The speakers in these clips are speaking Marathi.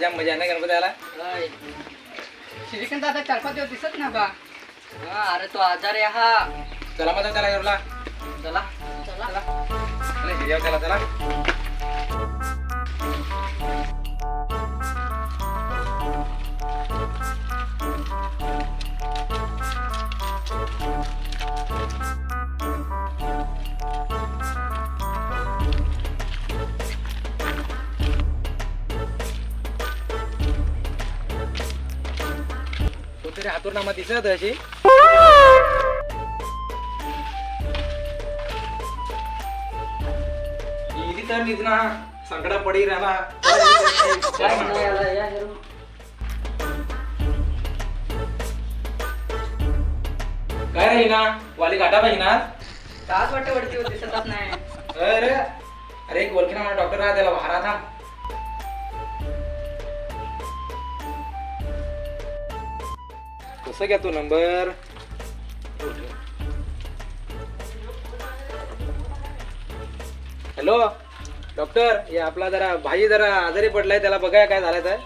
जाम मजा आहे ना गणपती आला? श्रीकांत आता चार पाच दिवस दिसत ना बा. हा अरे तो आजार आहे हा. चला त्याला गरला चला. चला. चला. हिरव्या त्याला चला. कोणतरी हातूर नामा दिसत अशी. इली तर ना. पडी काय नाही आला या जरूर. काय रे हिना? वाली घाटा पाहिजे ना काच वाटते वरती दिसतच नाही. अरे अरे एक ओळखी ना डॉक्टर राहा त्याला बाहेर थांब. कसं घ्या तू नंबर हॅलो डॉक्टर हे आपला जरा भाई जरा आजारी पडलाय त्याला बघाय काय झालंय तर.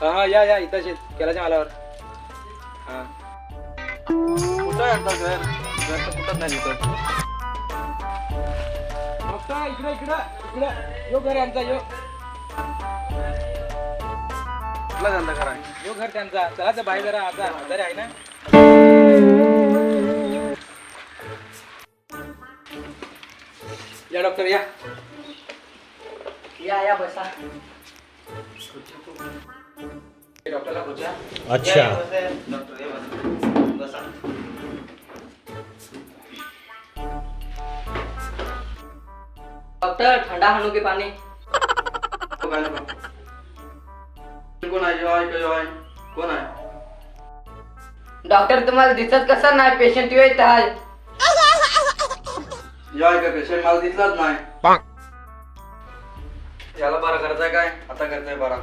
हा हा या या इथं शेत केलाच्या मालावर. हा. कुठं आहे आता घर घर तर कुठं नाही तिथं डॉक्टर इकडे इकडं इकडं. यो घर यांचा यो. कुठला त्यांचा घर आहे यो घर त्यांचा. चला तर बाई जरा आता आजारी आहे ना. या डॉक्टर या. या या बसा. डॉक्टरला अच्छा. डॉक्टर ये बसा. बसा. डॉक्टर ठंडा हाणू के पाणी कोण आहे? का कोण आहे? डॉक्टर तुम्हाला दिसत कसं नाही? पेशंट येत आहे. यो आहे का पेशंट मला दिसलाच नाही. याला बरा करताय काय? आता करताय बरा.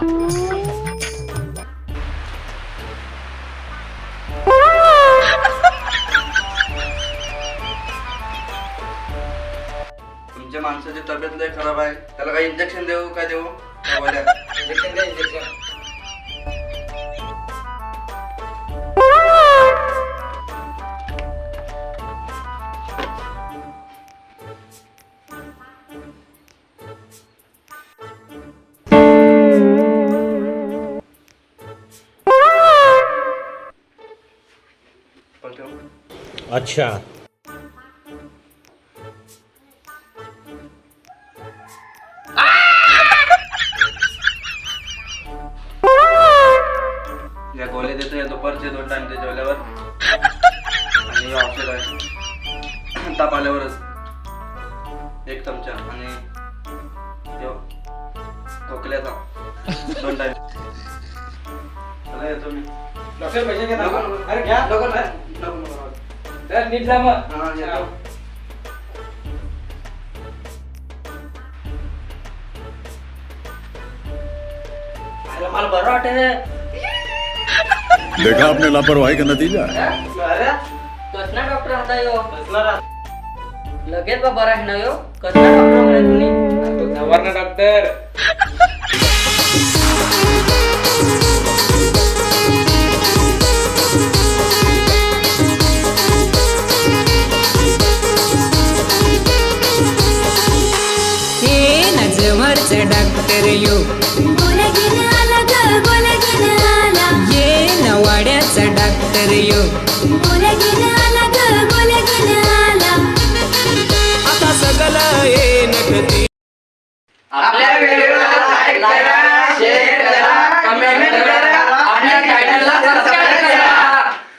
तुमच्या माणसाची तब्येत लय खराब आहे. त्याला काही इंजेक्शन देऊ काय देऊ? इंजेक्शन द्या इंजेक्शन अच्छा. या गोळ्या देतो या दुपारचे दोन टाइम ते जेवल्यावर आणि हे औषध आहे. ताप आल्यावरच. एक चमचा. आणि खोकल्याचा. दोन टाइम चला येतो मी. डॉक्टर पैसे. अरे घ्या. तर जा मग. हा, येतो. आयला मला बरं वाटत देखा आपने लापरवाही का नतीजा? है कसला डॉक्टर होता यो? लगेच बा बरा आहे ना यो. कसला डॉक्टर म्हणे तुम्ही? ना डॉक्टर यो ये नवाड्याचा डॉक्टर यो आता सगळं ये नकती आपल्या व्हिडिओला लाईक करा